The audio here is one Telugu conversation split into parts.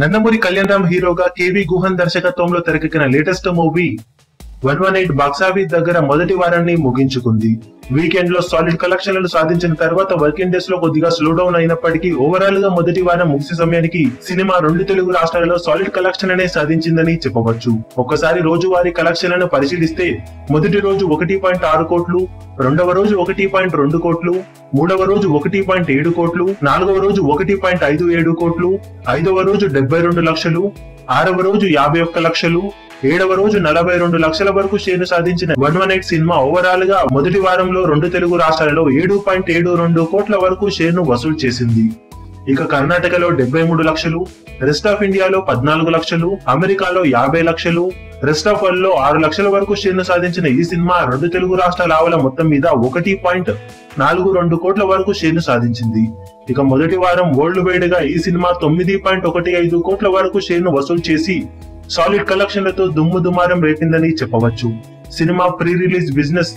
నందమూరి కళ్యాణ్ రామ్ హీరోగా కేవి గుహన్ దర్శకత్వంలో తెరకెక్కిన latest movie one one eight box office దగ్గర మొదటి వారాన్ని ముగించుకుంది. వీకెండ్లో సాలిడ్ కలెక్షన్లను సాధించిన తర్వాత వర్కింగ్ డేస్లో కొద్దిగా స్లో డౌన్ అయినప్పటికీ ఓవరాల్గా మొదటి వారం ముగిసే సమయానికి సినిమా రెండు తెలుగు రాష్ట్రాలలో సాలిడ్ కలెక్షన్ అనే సాధించిందని చెప్పవచ్చు. ఒక్కసారి రోజువారీ కలెక్షన్లను పరిశీలిస్తే మొదటి రోజు ఒకటి పాయింట్ ఆరు కోట్లు రెండవ రోజు ఒకటి పాయింట్ రెండు కోట్లు మూడవ రోజు ఒకటి పాయింట్ ఏడు కోట్లు నాలుగవ రోజు ఒకటి పాయింట్ ఐదు ఏడు కోట్లు ఐదవ రోజు డెబ్బై రెండు లక్షలు ఆరవ రోజు యాభై ఒక్క లక్షలు ఏడవ రోజు నలభై రెండు లక్షల వరకు షేర్ను సాధించిన వన్ వన్ ఎయిట్ సినిమా ఓవరాల్గా మొదటి వారంలో రెండు తెలుగు రాష్ట్రాలలో ఏడు పాయింట్ ఏడు రెండు కోట్ల వరకు షేర్ను వసూలు చేసింది. ఇక కర్ణాటకలో డెబ్బై మూడు లక్షలు రెస్ట్ ఆఫ్ ఇండియాలో పద్నాలుగు లక్షలు అమెరికాలో యాభై లక్షలు రెస్ట్ ఆఫ్ వరల్డ్లో ఆరు లక్షల వరకు షేర్ను సాధించిన ఈ సినిమా రెండు తెలుగు రాష్ట్రాల ఆవల మొత్తం మీద ఒకటి పాయింట్ నాలుగు రెండు కోట్ల వరకు షేర్ను సాధించింది. ఇక మొదటి వారం వరల్డ్ వైడ్గా ఈ సినిమా తొమ్మిది పాయింట్ ఒకటి ఐదు కోట్ల వరకు షేర్ను వసూలు చేసి సాలిడ్ కలెక్షన్లతో దుమ్ము దుమారం రేపిందని చెప్పవచ్చు. సినిమా ప్రీ రిలీజ్ బిజినెస్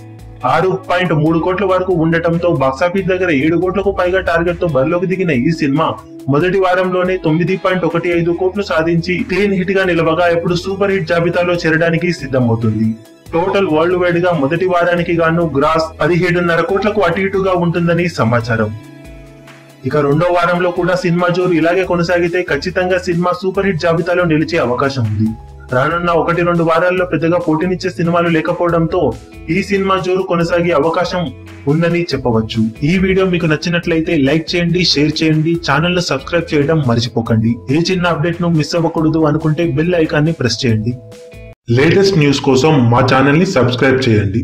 ఆరు పాయింట్ మూడు కోట్ల వరకు ఉండటంతో బాక్సాఫీస్ దగ్గర ఏడు కోట్లకు పైగా టార్గెట్తో బరిలోకి దిగిన ఈ సినిమా మొదటి వారంలోనే తొమ్మిది పాయింట్ ఒకటి ఐదు కోట్లు సాధించి క్లీన్ హిట్గా నిలవగా ఇప్పుడు సూపర్ హిట్ జాబితాలో చేరడానికి సిద్ధమవుతుంది. టోటల్ వరల్డ్ వైడ్గా మొదటి వారానికి గాను గ్రాస్ పదిహేడున్నర కోట్లకు అటు ఇటుగా ఉంటుందని సమాచారం. ఇక రెండో వారంలో కూడా సినిమా జోరు ఇలాగే కొనసాగితే ఖచ్చితంగా సినిమా సూపర్ హిట్ జాబితాలో నిలిచే అవకాశం ఉంది. రానున్న ఒకటి రెండు వారాల్లో పెద్దగా పోటీనిచ్చే సినిమాలు లేకపోవడంతో ఈ సినిమా జోరు కొనసాగే అవకాశం ఉందని చెప్పవచ్చు. ఈ వీడియో మీకు నచ్చినట్లయితే లైక్ చేయండి షేర్ చేయండి ఛానల్ సబ్స్క్రైబ్ చేయడం మర్చిపోకండి. ఏ చిన్న అప్డేట్ను మిస్ అవ్వకూడదు అనుకుంటే బెల్ ఐకాన్ని ప్రెస్ చేయండి. లేటెస్ట్ న్యూస్ కోసం మా ఛానల్ని సబ్స్క్రైబ్ చేయండి.